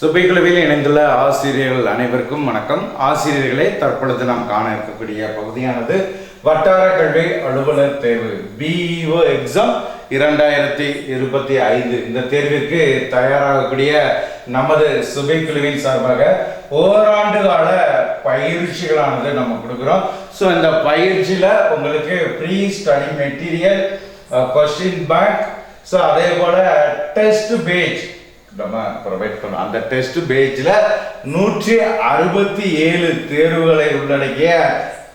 சுபைக்குழுவில் இணைந்துள்ள ஆசிரியர்கள் அனைவருக்கும் வணக்கம். ஆசிரியர்களே தற்பொழுது நாம் காண இருக்கக்கூடிய பகுதியானது வட்டார கல்வி அலுவலர் தேர்வு பிஇஓ எக்ஸாம் இரண்டாயிரத்தி இருபத்தி ஐந்து. இந்த தேர்விற்கு தயாராகக்கூடிய நமது சுபைக்குழுவின் சார்பாக ஓராண்டு கால பயிற்சிகளானது நம்ம கொடுக்குறோம். ஸோ இந்த பயிற்சியில் உங்களுக்கு free study material question bank so அதே போல் டெஸ்ட் பேஜ் நம்ம ப்ரொவைட் பண்ணோம். அந்த டெஸ்ட் பேஜில் நூற்றி அறுபத்தி ஏழு தேர்வுகளை உள்ளடக்கிய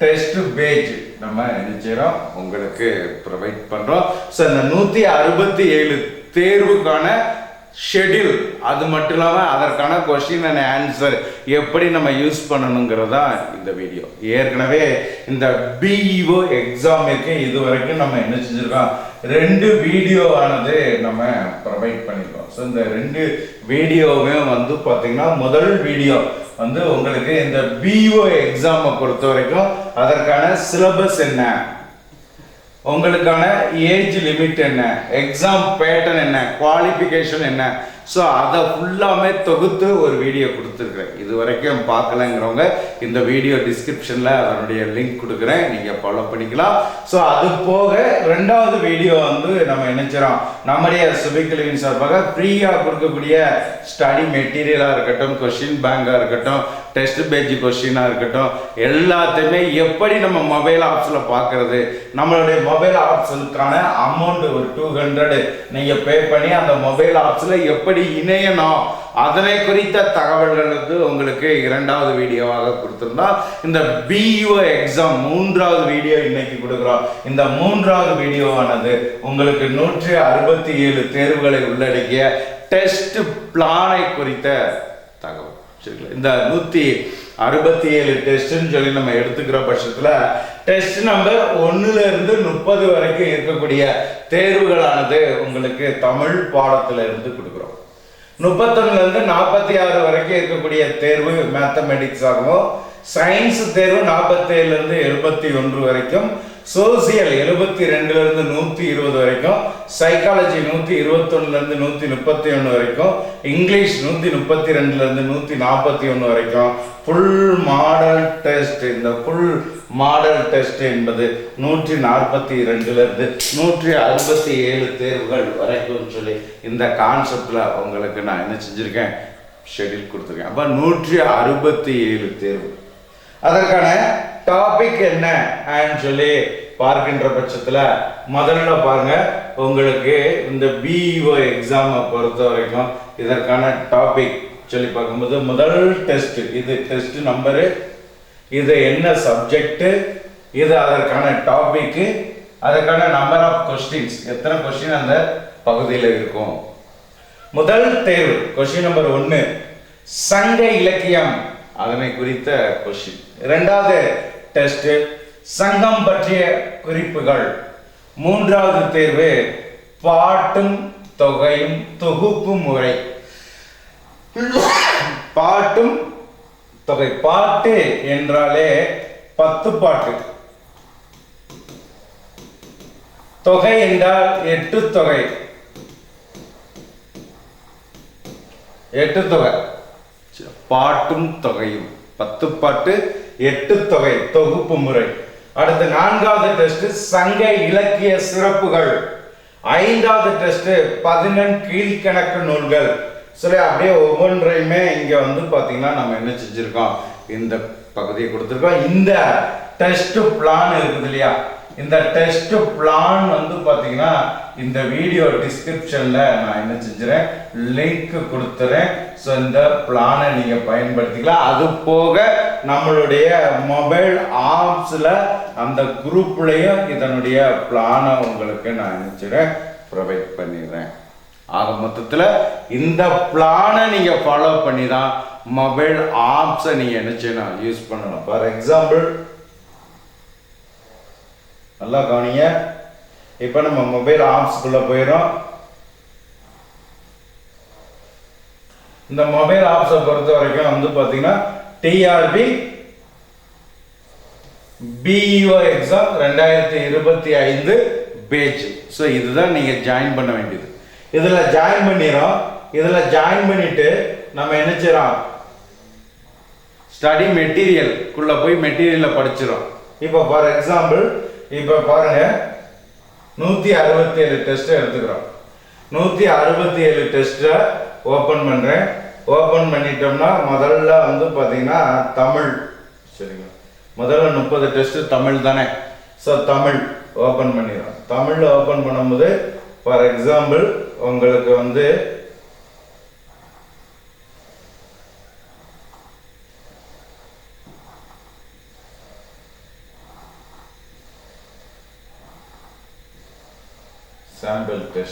டெஸ்ட் பேஜ் நம்ம என்ன செய்கிறோம் உங்களுக்கு ப்ரொவைட் பண்ணுறோம் ஸோ இந்த நூற்றி அறுபத்தி ஏழு தேர்வுக்கான ஷெட்யூல் அது மட்டும் இல்லாமல் அதற்கான கொஸ்டின் அண்ட் ஆன்சர் எப்படி நம்ம யூஸ் பண்ணணுங்கிறதா இந்த வீடியோ ஏற்கனவே இந்த பிஇஓ எக்ஸாமிற்கு இது வரைக்கும் நம்ம என்ன செஞ்சுருக்கோம்? ரெண்டு வீடியோ ஆனது நம்ம ப்ரொவைட் பண்ணியிருக்கோம் ஸோ இந்த ரெண்டு வீடியோவும் வந்து பார்த்தீங்கன்னா முதல் வீடியோ வந்து உங்களுக்கு இந்த பிஓ எக்ஸாமை பொறுத்த வரைக்கும் அதற்கான சிலபஸ் என்ன? உங்களுக்கான ஏஜ் லிமிட் என்ன? எக்ஸாம் பேட்டர்ன் என்ன? குவாலிஃபிகேஷன் என்ன? ஸோ அதை ஃபுல்லாமே தொகுத்து ஒரு வீடியோ கொடுத்துருக்குறேன். இது வரைக்கும் பார்க்கலங்கிறவங்க இந்த வீடியோ டிஸ்கிரிப்ஷனில் அதனுடைய லிங்க் கொடுக்குறேன். நீங்கள் ஃபாலோ பண்ணிக்கலாம். ஸோ அது போக ரெண்டாவது வீடியோ வந்து நம்ம நினைச்சிரோம் நம்முடைய சுபிக்கலின் சார்பாக ஃப்ரீயாக கொடுக்கக்கூடிய ஸ்டடி மெட்டீரியலாக இருக்கட்டும் கொஷின் பேங்காக இருக்கட்டும் டெஸ்ட் பேஜ் கொஷினாக இருக்கட்டும் எல்லாத்தையுமே எப்படி நம்ம மொபைல் ஆப்ஸில் பார்க்குறது? நம்மளுடைய மொபைல் ஆப்ஸுக்கான அமௌண்ட் ஒரு டூ ஹண்ட்ரட் நீங்கள் பே பண்ணி அந்த மொபைல் ஆப்ஸில் எப்படி இணையணும் அதனை குறித்த தகவல்கள் வந்து உங்களுக்கு இரண்டாவது வீடியோவாக கொடுத்துருந்தோம் இந்த பிஇஓ எக்ஸாம் மூன்றாவது வீடியோ இன்னைக்கு கொடுக்குறோம். இந்த மூன்றாவது வீடியோவானது உங்களுக்கு நூற்றி அறுபத்தி ஏழு தேர்வுகளை உள்ளடக்கிய டெஸ்ட் பிளானை குறித்த தகவல். சரிங்களா? இந்த நூற்றி அறுபத்தி ஏழு டெஸ்ட்னு சொல்லி நம்ம எடுத்துக்கிற பட்சத்தில் டெஸ்ட் நம்பர் ஒன்றுல இருந்து முப்பது வரைக்கும் இருக்கக்கூடிய தேர்வுகளானது உங்களுக்கு தமிழ் பாடத்துல இருந்து கொடுக்குறோம். முப்பத்தொன்னுலேருந்து நாற்பத்தி ஆறு வரைக்கும் இருக்கக்கூடிய தேர்வு மேத்தமெட்டிக்ஸ் ஆகும். சயின்ஸ் தேர்வு நாற்பத்தேழுலேருந்து எழுபத்தி ஒன்று வரைக்கும். சோசியல் எழுபத்தி ரெண்டுலேருந்து நூற்றி இருபது வரைக்கும் சைக்காலஜி நூற்றி இருபத்தொன்னுலேருந்து நூற்றி முப்பத்தி ஒன்று வரைக்கும் இங்கிலீஷ் நூற்றி முப்பத்தி ரெண்டுலேருந்து நூற்றி நாற்பத்தி ஒன்று வரைக்கும். ஃபுல் மாடல் டெஸ்ட் இந்த ஃபுல் மாடல் டெஸ்ட் என்பது நூற்றி நாற்பத்தி ரெண்டுலேருந்து நூற்றி அறுபத்தி ஏழு தேர்வுகள் வரைக்கும் சொல்லி இந்த கான்செப்டில் உங்களுக்கு நான் என்ன செஞ்சுருக்கேன்? ஷெட்யூல் கொடுத்துருக்கேன். அப்போ நூற்றி அறுபத்தி ஏழு தேர்வு. அதற்கான டாபிக் என்ன? ஆன்னு சொல்லி பார்க்கின்ற பட்சத்தில் முதல்ல பாருங்க. உங்களுக்கு இந்த பிஇஓ எக்ஸாமை பொறுத்த வரைக்கும் இதற்கான டாபிக் சொல்லி பார்க்கும்போது முதல் டெஸ்ட் இது டெஸ்ட் நம்பரு இது என்ன சப்ஜெக்ட் இது அதற்கான டாபிக்கு அதற்கான நம்பர் ஆஃப் கொஸ்டின்ஸ் எத்தனை கொஸ்டின் அந்த பகுதியில் இருக்கும்? முதல் தேர்வு கொஸ்டின் நம்பர் ஒன்று சங்க இலக்கியம். அதனை குறித்த கொஸ்டின் இரண்டாவது டெஸ்ட். சங்கம் பற்றிய குறிப்புகள். மூன்றாவது தேர்வு பாட்டும் தொகையும் தொகுப்பு முறை. பாட்டும் தொகை. பாட்டு என்றாலே பத்து பாட்டு. தொகை என்றால் எட்டு தொகை. எட்டு தொகை. பாட்டும் தொகையும். பத்து பாட்டு எட்டு தொகை தொகுப்பு முறை. அடுத்து நான்காவது டெஸ்ட் சங்க இலக்கிய சிறப்புகள். ஐந்தாவது டெஸ்ட் பதினெண் கீழ்கணக்கு நூல்கள். சரி அப்படியே ஒவ்வொன்றையுமே இங்க வந்து பாத்தீங்கன்னா நம்ம என்ன செஞ்சிருக்கோம்? இந்த பகுதியை கொடுத்துருக்கோம். இந்த டெஸ்ட் பிளான் இருக்குது இல்லையா? இந்த டெஸ்ட் பிளான் வந்து பார்த்தீங்கன்னா இந்த வீடியோ டிஸ்கிரிப்ஷனில் நான் என்ன செஞ்சுறேன் லிங்க் கொடுத்துறேன். ஸோ இந்த பிளானை நீங்கள் பயன்படுத்திக்கலாம். அது போக நம்மளுடைய மொபைல் ஆப்ஸில் அந்த குரூப்லேயும் இதனுடைய பிளானை உங்களுக்கு நான் நினச்சிடுறேன் ப்ரொவைட் பண்ணிடுறேன். ஆக மொத்தத்தில் இந்த பிளானை நீங்கள் ஃபாலோ பண்ணி தான் மொபைல் ஆப்ஸை நீங்கள் என்ன செய்யணும் யூஸ் பண்ணணும். ஃபார் எக்ஸாம்பிள் நல்லா கவனிங்க. இப்போ நம்ம மொபைல் ஆப்ஸ்குள்ளே போயிடும் இந்த மொபைல் ஆப்ஸை பொறுத்த வரைக்கும் வந்து பார்த்தீங்கன்னா டிஆர்பி பிஇஓ எக்ஸாம் ரெண்டாயிரத்தி இருபத்தி ஐந்து பேஜ் ஸோ இதுதான் நீங்கள் ஜாயின் பண்ண வேண்டியது. இதில் ஜாயின் பண்ணிடும் இதில் ஜாயின் பண்ணிட்டு நம்ம என்ன செய்கிறோம் ஸ்டடி மெட்டீரியல்குள்ள போய் மெட்டீரியலில் படிச்சிடும் இப்போ ஃபார் எக்ஸாம்பிள் இப்போ பாருங்க. நூற்றி அறுபத்தி ஏழு டெஸ்ட்டை எடுத்துக்கிறோம். நூற்றி அறுபத்தி ஏழு டெஸ்ட்டை ஓப்பன் பண்ணுறேன் ஓப்பன் பண்ணிட்டோம்னா முதல்ல வந்து பார்த்தீங்கன்னா தமிழ். சரிங்களா? முதல்ல முப்பது டெஸ்ட்டு தமிழ் தானே. ஸோ தமிழ் ஓப்பன் பண்ணிடுறோம். தமிழ் ஓப்பன் பண்ணும்போது ஃபார் எக்ஸாம்பிள் உங்களுக்கு வந்து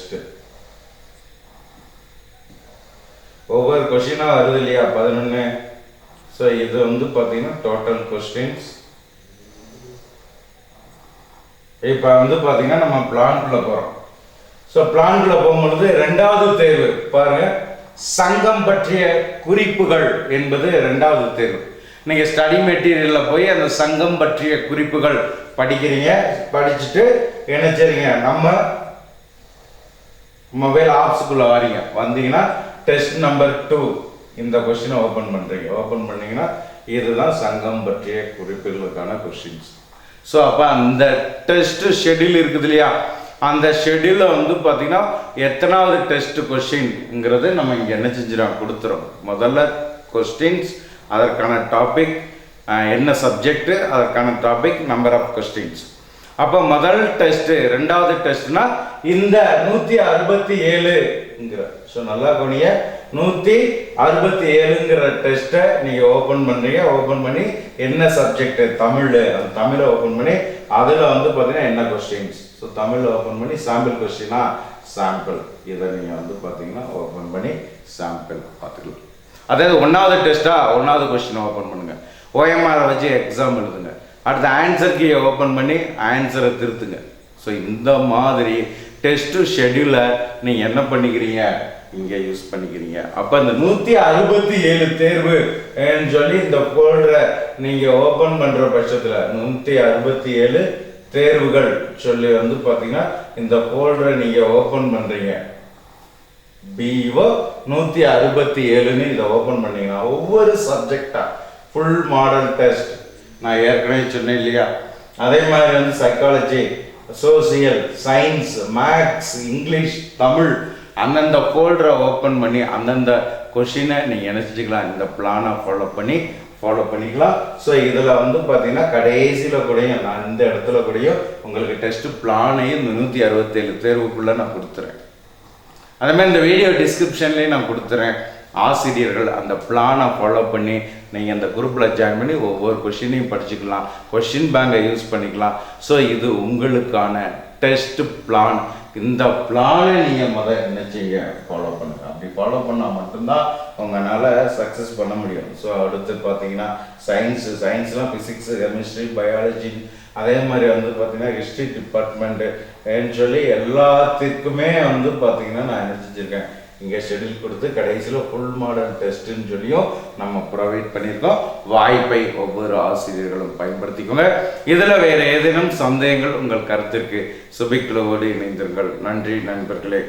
பெஸ்ட்டு ஒவ்வொரு கொஷினாக வருது இல்லையா? பதினொன்று ஸோ இது வந்து பார்த்தீங்கன்னா டோட்டல் கொஸ்டின்ஸ் இப்போ வந்து பார்த்தீங்கன்னா நம்ம பிளான்குள்ளே போகிறோம் ஸோ பிளான்குள்ளே போகும்பொழுது ரெண்டாவது தேர்வு. பாருங்க. சங்கம் பற்றிய குறிப்புகள் என்பது ரெண்டாவது தேர்வு. நீங்கள் ஸ்டடி மெட்டீரியலில் போய் அந்த சங்கம் பற்றிய குறிப்புகள் படிக்கிறீங்க படிச்சுட்டு என்ன செய்றீங்க நம்ம மொபைல் ஆப்ஸுக்குள்ள வாரீங்க. வந்தீங்கன்னா டெஸ்ட் நம்பர் டூ இந்த கொஸ்டினை ஓப்பன் பண்ணுறீங்க ஓப்பன் பண்ணீங்கன்னா இதுதான் சங்கம் பற்றிய குறிப்புகளுக்கான கொஸ்டின்ஸ் ஸோ அப்போ அந்த டெஸ்ட்டு ஷெட்யூல் இருக்குது இல்லையா? அந்த ஷெட்யூலில் வந்து பார்த்தீங்கன்னா எத்தனாவது டெஸ்ட் கொஸ்டின்ங்கிறது நம்ம இங்கே என்ன செஞ்சிடும் கொடுத்துறோம். முதல்ல கொஸ்டின்ஸ் அதற்கான டாபிக் என்ன சப்ஜெக்டு அதற்கான டாபிக் நம்பர் ஆஃப் கொஸ்டின்ஸ் அப்போ முதல் டெஸ்ட் ரெண்டாவது டெஸ்ட்னா இந்த நூற்றி அறுபத்தி ஏழுங்கிற ஸோ நல்லா கவனிய நூற்றி அறுபத்தி ஏழுங்கிற டெஸ்ட்டை நீங்கள் ஓப்பன் பண்ணுறீங்க ஓப்பன் பண்ணி என்ன சப்ஜெக்ட் தமிழ். அந்த தமிழை ஓப்பன் பண்ணி அதில் வந்து பார்த்தீங்கன்னா என்ன கொஸ்டின்ஸ் ஸோ தமிழில் ஓப்பன் பண்ணி சாம்பிள் கொஸ்டினா சாம்பிள் இதை நீங்கள் வந்து பார்த்தீங்கன்னா ஓப்பன் பண்ணி சாம்பிள் பார்த்துக்கலாம். அதாவது ஒன்றாவது டெஸ்ட்டா ஒன்றாவது கொஸ்டினை ஓப்பன் பண்ணுங்க. ஓஎம்ஆரை வச்சு எக்ஸாம் எழுதுங்க. அடுத்து ஆன்சர் கீயை ஓப்பன் பண்ணி ஆன்சரை திருத்துங்க. ஸோ இந்த மாதிரி டெஸ்ட்டு ஷெட்யூலை நீங்கள் என்ன பண்ணிக்கிறீங்க? இங்கே யூஸ் பண்ணிக்கிறீங்க. அப்போ இந்த நூற்றி அறுபத்தி ஏழு தேர்வு. சொல்லி இந்த ஃபோல்டரை நீங்கள் ஓப்பன் பண்ணுற பட்சத்தில் நூற்றி அறுபத்தி ஏழு தேர்வுகள் சொல்லி வந்து பார்த்தீங்கன்னா இந்த ஃபோல்டரை நீங்கள் ஓப்பன் பண்ணுறீங்க பிஓ நூற்றி அறுபத்தி ஏழுன்னு இதை ஓப்பன் பண்ணீங்கன்னா ஒவ்வொரு சப்ஜெக்டாக ஃபுல் மாடல் டெஸ்ட் நான் ஏற்கனவே சொன்னேன் இல்லையா? அதே மாதிரி வந்து psychology social science maths English Tamil அந்தந்த ஃபோல்டரை ஓப்பன் பண்ணி அந்தந்த கொஷினை நீங்கள் நினச்சிக்கலாம். இந்த பிளானை ஃபாலோ பண்ணி ஃபாலோ பண்ணிக்கலாம். ஸோ இதில் வந்து பார்த்தீங்கன்னா கடைசியில் கூடயும் நான் இந்த இடத்துல கூடயும் உங்களுக்கு டெஸ்ட் பிளானையும் இந்த நூற்றி அறுபத்தேழு தேர்வுக்குள்ளே நான் கொடுத்துறேன். அதே மாதிரி இந்த வீடியோ டிஸ்கிரிப்ஷன்லேயும் நான் கொடுத்துறேன். ஆசிரியர்கள் அந்த பிளானை ஃபாலோ பண்ணி நீங்கள் அந்த குரூப்பில் ஜாயின் பண்ணி ஒவ்வொரு கொஷினையும் படிச்சுக்கலாம். கொஷின் பேங்கை யூஸ் பண்ணிக்கலாம். ஸோ இது உங்களுக்கான டெஸ்ட் பிளான் இந்த பிளானை நீங்கள் முதல் என்ன செய்ய ஃபாலோ பண்ணுங்க. அப்படி ஃபாலோ பண்ணால் மட்டும்தான் உங்களால் சக்ஸஸ் பண்ண முடியும். ஸோ அடுத்து பார்த்தீங்கன்னா சயின்ஸு சயின்ஸ்லாம் ஃபிசிக்ஸு கெமிஸ்ட்ரி பயாலஜி அதே மாதிரி வந்து பார்த்தீங்கன்னா ஹிஸ்ட்ரி டிபார்ட்மெண்ட்டுன்னு சொல்லி எல்லாத்துக்குமே வந்து பார்த்தீங்கன்னா நான் என்ன செஞ்சுருக்கேன்? இங்கே ஷெடியூல் கொடுத்து கடைசியில் ஃபுல் மாடல் டெஸ்ட்டுன்னு சொல்லியும் நம்ம ப்ரொவைட் பண்ணியிருக்கோம். வாய்ப்பை ஒவ்வொரு ஆசிரியர்களும் பயன்படுத்திக்கோங்க. இதில் வேறு ஏதேனும் சந்தேகங்கள் உங்கள் கருத்திற்கு சுபிக்குழுவோடு இணைந்திருங்கள். நன்றி நண்பர்களே.